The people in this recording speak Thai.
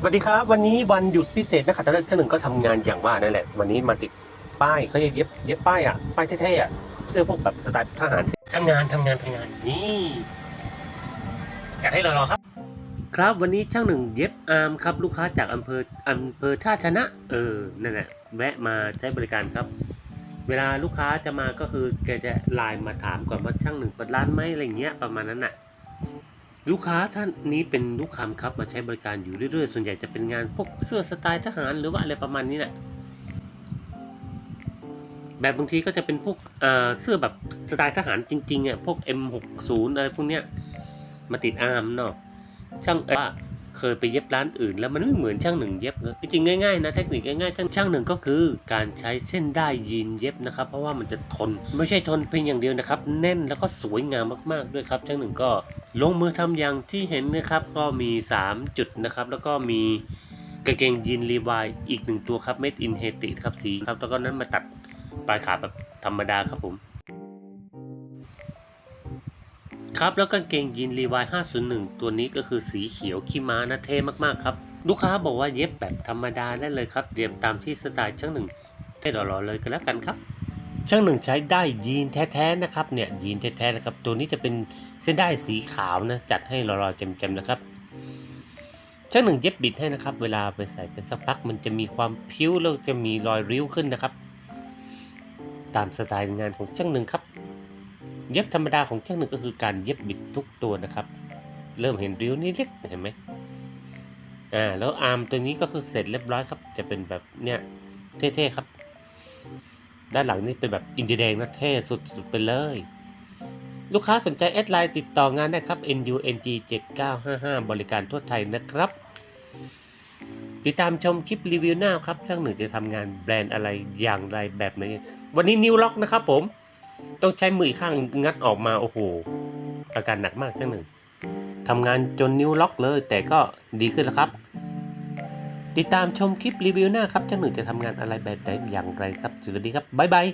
สวัสดีครับ วันนี้วันหยุดพิเศษนะครับตอนแรกท่านหนึ่งก็ทำงานอย่างว่านั่นแหละ วันนี้มาติดป้ายเขาจะเย็บเย็บป้ายอะป้ายเท่ๆอะเสื้อพวกแบบสไตล์ทหารทำงานทำงานทำงานนี่อยากให้รอๆครับ ครับวันนี้ช่างหนึ่งเย็บอาร์มครับ ลูกค้าจากอำเภออำเภอท่าชนะ เออนั่นแหละแวะมาใช้บริการครับ เวลาลูกค้าจะมาก็คือแกจะไลน์มาถามก่อนว่าช่างหนึ่งเปิดร้านไหมอะไรเงี้ยประมาณนั้นน่ะ ลูกค้าท่านนี้เป็นลูกค้าครับมาใช้บริการอยู่เรื่อยๆ ส่วนใหญ่จะเป็นงานพวกเสื้อสไตล์ทหารหรือว่าอะไรประมาณนี้แหละแบบบางทีก็จะเป็นพวกเเสื้อแบบสไตล์ทหารจริงๆอะพวก M60 อะไรพวกเนี้ยมาติดอาร์มเนาะช่างเอว่าเคยไปเย็บร้านอื่น แล้วมันไม่เหมือนช่างหนึ่งเย็บเลยจริงๆง่ายๆนะเทคนิคง่ายๆช่างช่างหนึ่งก็คือการใช้เส้นได้ยีนเย็บนะครับ เพราะว่ามันจะทนไม่ใช่ทนเพียงอย่างเดียวนะครับ แน่นแล้วก็สวยงามมากๆด้วยครับ ช่างหนึ่งก็ ลงมือทำอย่างที่เห็นนะครับ ก็มี 3 จุดนะครับ แล้วก็มีกางเกงยีนรีวายอีกหนึ่งตัวครับ Made in Haiti ครับสีครับแล้วก็นั้นมาตัดปลายขาแบบธรรมดาครับผมครับแล้วกางเกงยีนรีวาย501 ตัวนี้ก็คือสีเขียวขี้ม้านะเท่มากๆครับ ลูกค้าบอกว่าเย็บแบบธรรมดาได้เลยครับเตรียมตามที่สไตล์ช่างหนึ่งเท่หล่อๆเลยกันแล้วกันครับ ช่างหนึ่งใช้ได้ยีนแท้ๆนะครับเนี่ยยีนแท้ๆนะครับ ตัวนี้จะเป็นเส้นได้สีขาวนะจัดให้หล่อๆเจ็มๆนะครับช่างหนึ่งเย็บบิดให้นะครับ เวลาไปใส่ไปสักพักมันจะมีความพิ้วแล้วจะมีรอยริ้วขึ้นนะครับ ตามสไตล์งานของช่างหนึ่งครับ เย็บธรรมดาของช่างหนึ่งก็คือการเย็บบิดทุกตัวนะครับ เริ่มเห็นริ้วนิดๆเห็นไหมอ่าแล้วอาร์มตัวนี้ก็คือเสร็จเรียบร้อยครับ จะเป็นแบบเนี่ยเท่ๆครับ ด้านหลังนี่เป็นแบบอินเดียแดงนะเท่สุดๆไปเลย ลูกค้าสนใจแอดไลน์ติดต่องานได้ครับ NUNG 7955 บริการทั่วไทยนะครับ ติดตามชมคลิปรีวิวหน้าครับช่างหนึ่งจะทำงานแบรนด์อะไรอย่างไรแบบไหนวันนี้นิ้วล็อกนะครับผม ต้องใช้มือข้างงัดออกมาโอ้โหอาการหนักมากช่างหนึ่งทำงานจนนิ้วล็อกเลย แต่ก็ดีขึ้นแล้วครับ ติดตามชมคลิปรีวิวหน้าครับจ้าหนึ่งจะทำงานอะไรแบบไหนอย่างไรครับสวัสดีครับบ๊ายบาย